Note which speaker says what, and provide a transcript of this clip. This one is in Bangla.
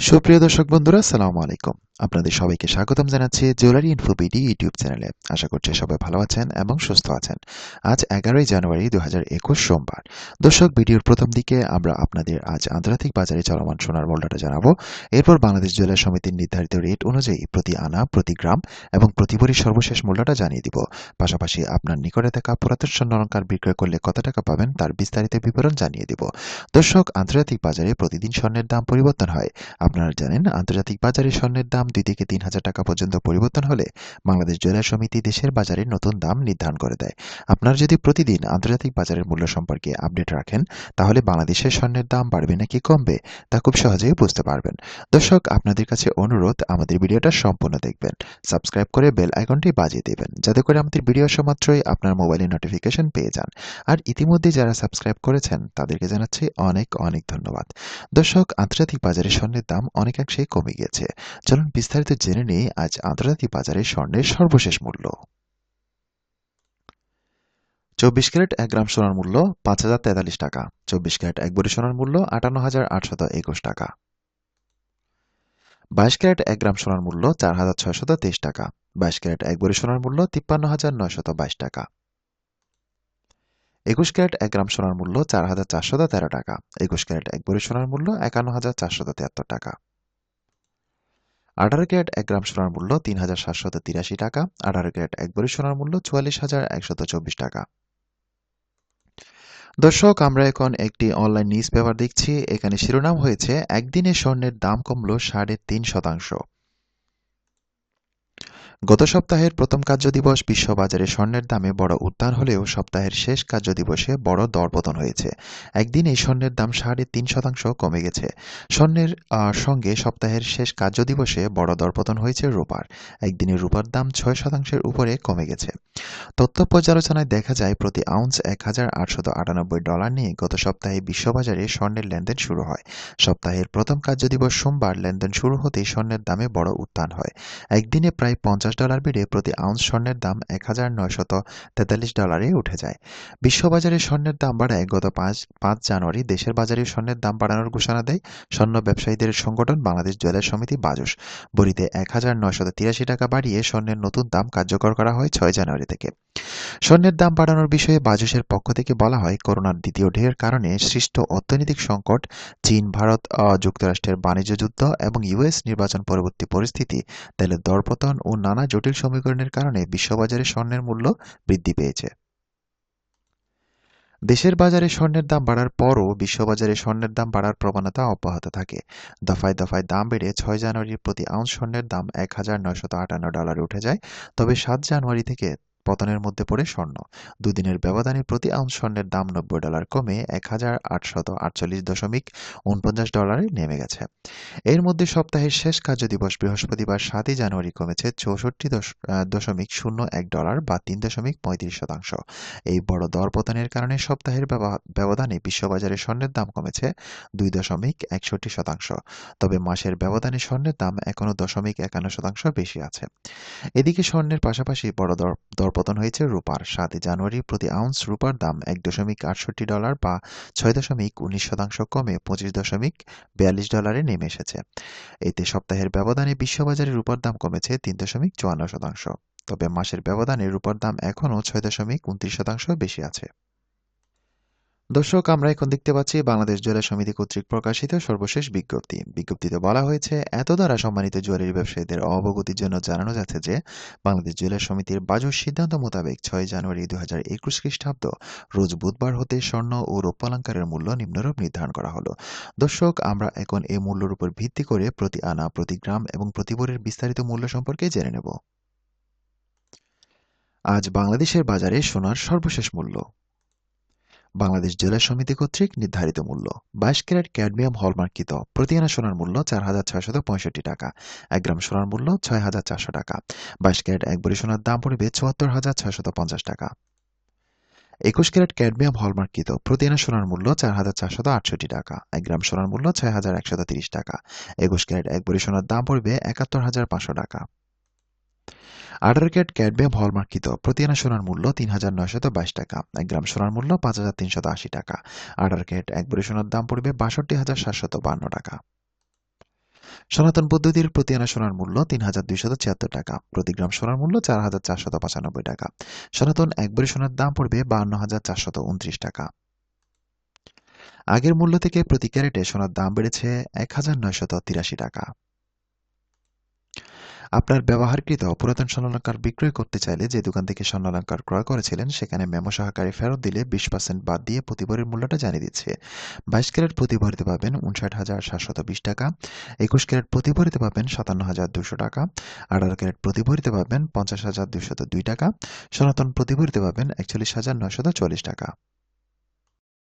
Speaker 1: সুপ্রিয় দর্শক বন্ধুরা সালাম আলাইকুম। আপনাদের সবাইকে স্বাগতম জানাচ্ছি জুয়েলারি ইনফোবিডি ইউটিউব চ্যানেলে। আশা করছি সবাই ভালো আছেন এবং সুস্থ আছেন। আজ এগারোই জানুয়ারি দু হাজার একুশ সোমবার। দর্শক, ভিডিওর প্রথম দিকে আমরা আপনাদের আজ আন্তর্জাতিক বাজারে চলমান সোনার মূল্যটা জানাব। এরপর বাংলাদেশ জুয়েলার সমিতির নির্ধারিত রেট অনুযায়ী প্রতি আনা, প্রতি গ্রাম এবং প্রতি ভরির সর্বশেষ মূল্যটা জানিয়ে দিব। পাশাপাশি আপনার নিকটে থাকা পুরাতন স্বর্ণ অলঙ্কার বিক্রয় করলে কত টাকা পাবেন তার বিস্তারিত বিবরণ জানিয়ে দিব। দর্শক, আন্তর্জাতিক বাজারে প্রতিদিন স্বর্ণের দাম পরিবর্তন হয়। আপনারা জানেন, আন্তর্জাতিক বাজারে স্বর্ণের দাম দুই থেকে তিন হাজার টাকা পর্যন্ত পরিবর্তন হলে বাংলাদেশ জুয়েলার সমিতি দেশের বাজারে নতুন দাম নির্ধারণ করে দেয়। আপনারা যদি প্রতিদিন আন্তর্জাতিক বাজারের মূল্য সম্পর্কে আপডেট রাখেন, তাহলে বাংলাদেশের স্বর্ণের দাম বাড়বে নাকি কমবে, তা খুব সহজেই বুঝতে পারবেন। দর্শক, আপনাদের কাছে অনুরোধ, আমাদের ভিডিওটা সম্পূর্ণ দেখবেন। সাবস্ক্রাইব করে বেল আইকনটি বাজিয়ে দেবেন, যাতে করে আমাদের ভিডিও মাত্রই আপনার মোবাইলে নোটিফিকেশন পেয়ে যান। আর ইতিমধ্যে যারা সাবস্ক্রাইব করেছেন, তাদেরকে জানাচ্ছি অনেক অনেক ধন্যবাদ। দর্শক, আন্তর্জাতিক বাজারে স্বর্ণের দাম অনেকাংশেই কমে গিয়েছে। চলুন বিস্তারিত জেনে নিই আজ আন্তর্জাতিক বাজারে স্বর্ণের সর্বশেষ মূল্য। চব্বিশ ক্যারেট এক গ্রাম সোনার মূল্য পাঁচ হাজার তেতাল্লিশ টাকা। চব্বিশ ক্যারেট এক বড়ি সোনার মূল্য আটান্ন হাজার আটশত একুশ টাকা। বাইশ ক্যারেট এক গ্রাম সোনার মূল্য চার হাজার ছয়শত তেইশ টাকা। বাইশ ক্যারেট এক বড়ি সোনার মূল্য তিপ্পান্ন হাজার নয়শত বাইশ টাকা। একুশ ক্যারেট এক গ্রাম সোনার মূল্য চার হাজার চারশত তেরো টাকা। একুশ ক্যারেট এক বড়ি সোনার মূল্য একান্ন হাজার চারশত তিয়াত্তর টাকা। আঠারো ক্যারেট এক গ্রাম সোনার মূল্য তিন হাজার সাতশত তিরাশি টাকা, আঠারো ক্যারেট এক বড়ি সোনার মূল্য চুয়াল্লিশ হাজার একশত চব্বিশ টাকা। দর্শক, আমরা এখন একটি অনলাইন নিউজ পেপার দেখছি। এখানে শিরোনাম হয়েছে, একদিনে স্বর্ণের দাম কমল সাড়ে তিন শতাংশ। গত সপ্তাহের প্রথম কার্যদিবস বিশ্ববাজারে স্বর্ণের দামে বড় উত্থান হলেও সপ্তাহের শেষ কার্যদিবসে বড় দরপতন হয়েছে। একদিনে স্বর্ণের দাম সাড়ে তিন শতাংশ কমে গেছে। স্বর্ণের সঙ্গে সপ্তাহের শেষ কার্যদিবসে বড় দরপতন হয়েছে রূপার। একদিনে রূপার দাম ছয় শতাংশের উপরে কমে গেছে। তথ্য পর্যালোচনায় দেখা যায়, প্রতি আউন্স এক হাজার আটশত আটানব্বই ডলার নিয়ে গত সপ্তাহে বিশ্ববাজারে স্বর্ণের লেনদেন শুরু হয়। সপ্তাহের প্রথম কার্যদিবস সোমবার লেনদেন শুরু হতেই স্বর্ণের দামে বড় উত্থান হয়। একদিনে প্রায় পঞ্চাশ ডলার বেড়ে প্রতি আউন্স স্বর্ণের দাম এক হাজার নয়শত তেতাল্লিশ ডলারে উঠে যায়। বিশ্ববাজারে স্বর্ণের দাম বাড়ায়। গত পাঁচ পাঁচ জানুয়ারি দেশের বাজারে স্বর্ণের দাম বাড়ানোর ঘোষণা দেয় স্বর্ণ ব্যবসায়ীদের সংগঠন বাংলাদেশ জুয়েলার সমিতি বাজস বড়িতে এক হাজার নয়শত তিরাশি টাকা বাড়িয়ে স্বর্ণের নতুন দাম কার্যকর করা হয় ছয় জানুয়ারি থেকে। স্বর্ণের দাম বাড়ানোর বিষয়ে বাজসের পক্ষ থেকে বলা হয়, করোনার দ্বিতীয় ঢেউয়ের কারণে সৃষ্ট অর্থনৈতিক সংকট, চীন, ভারত যুক্তরাষ্ট্রের বাণিজ্য যুদ্ধ এবং ইউএস নির্বাচন পরবর্তী পরিস্থিতি, তেলের দরপতন ও নানা জটিল সমীকরণের কারণে বিশ্ববাজারে স্বর্ণের মূল্য বৃদ্ধি পেয়েছে। দেশের বাজারে স্বর্ণের দাম বাড়ার পরও বিশ্ববাজারে স্বর্ণের দাম বাড়ার প্রবণতা অব্যাহত থাকে। দফায় দফায় দাম বেড়ে ছয় জানুয়ারির প্রতি আউন্স স্বর্ণের দাম এক হাজার নয়শত আটান্ন ডলারে উঠে যায়। তবে সাত জানুয়ারি থেকে পতনের মধ্যে পড়ে স্বর্ণ। দুদিনের ব্যবধানে প্রতি আউন্স স্বর্ণের দাম নব্বই ডলার কমে এক হাজার আটশত আটচল্লিশ দশমিক উনপঞ্চাশ ডলারে নেমে গেছে। এর মধ্যে সপ্তাহের শেষ কার্যদিবস বৃহস্পতিবার সাতই জানুয়ারি কমেছে চৌষট্টি দশমিক শূন্য এক ডলার বা তিন দশমিক পঁয়ত্রিশ শতাংশ। এই বড় দরপতনের কারণে সপ্তাহের ব্যবধানে বিশ্ববাজারে স্বর্ণের দাম কমেছে দুই দশমিক একষট্টি শতাংশ। তবে মাসের ব্যবধানে স্বর্ণের দাম এখনও দশমিক একান্ন শতাংশ বেশি আছে। এদিকে স্বর্ণের পাশাপাশি বড় দর দরপতন হয়েছে রুপার। সাত জানুয়ারি প্রতি আউন্স রুপার দাম এক দশমিক আটষট্টি ডলার বা ছয় দশমিক উনিশ শতাংশ কমে পঁচিশ দশমিক বিয়াল্লিশ ডলারে নেমে এসেছে। এতে সপ্তাহের ব্যবধানে বিশ্ববাজারে রুপার দাম কমেছে তিন দশমিক চুয়ান্ন শতাংশ। তবে মাসের ব্যবধানে রুপার দাম এখনও ছয় দশমিক উনত্রিশ শতাংশ বেশি আছে। দর্শক, আমরা এখন দেখতে পাচ্ছি বাংলাদেশ জুয়েলার সমিতি কর্তৃক প্রকাশিত সর্বশেষ বিজ্ঞপ্তি। বিজ্ঞপ্তিতে বলা হয়েছে, এত দ্বারা সম্মানিত জুয়েলারি ব্যবসায়ীদের অবগতির জন্য জানানো যাচ্ছে যে, বাংলাদেশ জুয়েলার সমিতির বাজুর সিদ্ধান্ত মোতাবেক ছয় জানুয়ারি দু হাজার একুশ খ্রিস্টাব্দ, রোজ বুধবার হতে স্বর্ণ ও রৌপ্যালঙ্কারের মূল্য নিম্নরূপ নির্ধারণ করা হলো। দর্শক, আমরা এখন এই মূল্যের উপর ভিত্তি করে প্রতি আনা, প্রতি গ্রাম এবং প্রতি বোরের বিস্তারিত মূল্য সম্পর্কে জেনে নেব। আজ বাংলাদেশের বাজারে সোনার সর্বশেষ মূল্য। বাংলাদেশ জেলা সমিতি কর্তৃক নির্ধারিত মূল্য। বাইশ ক্যারেট ক্যাডমিয়াম হলমার্কিত। প্রতি আনা সোনার মূল্য চার হাজার ছয়শত পঁয়ষট্টি টাকা। এক গ্রাম সোনার মূল্য ছয় হাজার চারশো টাকা। বাইশ ক্যারেট এক বড়ি সোনার দাম পড়বে চুয়াত্তর হাজার ছয়শত পঞ্চাশ টাকা। একুশ ক্যারেট ক্যাডমিয়াম হলমার্কিত। প্রতি আনা সোনার মূল্য চার হাজার চারশত আটষট্টি টাকা। এক গ্রাম সোনার মূল্য ছয় হাজার একশত তিরিশ টাকা। একুশ ক্যারেট এক বড়ি সোনার দাম পড়বে একাত্তর হাজার পাঁচশো টাকা। আঠারো ক্যারেট ক্যাডমিয়াম হলমার্কিত প্রতি আনা সোনার মূল্য তিন হাজার নয়শত বাইশ টাকা। এক গ্রাম সোনার মূল্য পাঁচ হাজার তিনশত আশি টাকা। আঠারো ক্যারেট এক বড়ি সোনার দাম পড়বে বাষট্টি হাজার সাতশত বান্ন টাকা। সনাতন পদ্ধতির প্রতি আনা সোনার মূল্য তিন হাজার দুইশত ছিয়াত্তর টাকা। প্রতি গ্রাম সোনার মূল্য চার হাজার চারশত পঁচানব্বই টাকা। সনাতন এক ভরি সোনার দাম পড়বে বাহান্ন হাজার চারশত উনত্রিশ টাকা। আগের মূল্য থেকে প্রতি ক্যারেটে সোনার দাম বেড়েছে এক হাজার নয়শত তিরাশি টাকা। আপনার ব্যবহারকৃত পুরাতন স্বর্ণালঙ্কার বিক্রয় করতে চাইলে যে দোকান থেকে স্বর্ণালঙ্কার ক্রয় করেছিলেন, সেখানে মেমো সহকারে ফেরত দিলে বিশ পার্সেন্ট বাদ দিয়ে প্রতিবারের মূল্যটা জানিয়ে দিচ্ছে। বাইশ ক্যারেট প্রতিভরিতে পাবেন উনষাট হাজার সাতশত বিশ টাকা, একুশ ক্যারেট প্রতিভরিতে পাবেন সাতান্ন হাজার দুশো টাকা, আঠারো ক্যারেট প্রতিভরিতে পাবেন পঞ্চাশ হাজার দুশত দুই টাকা, সনাতন প্রতিভরিতে পাবেন একচল্লিশ হাজার নয়শত চল্লিশ টাকা।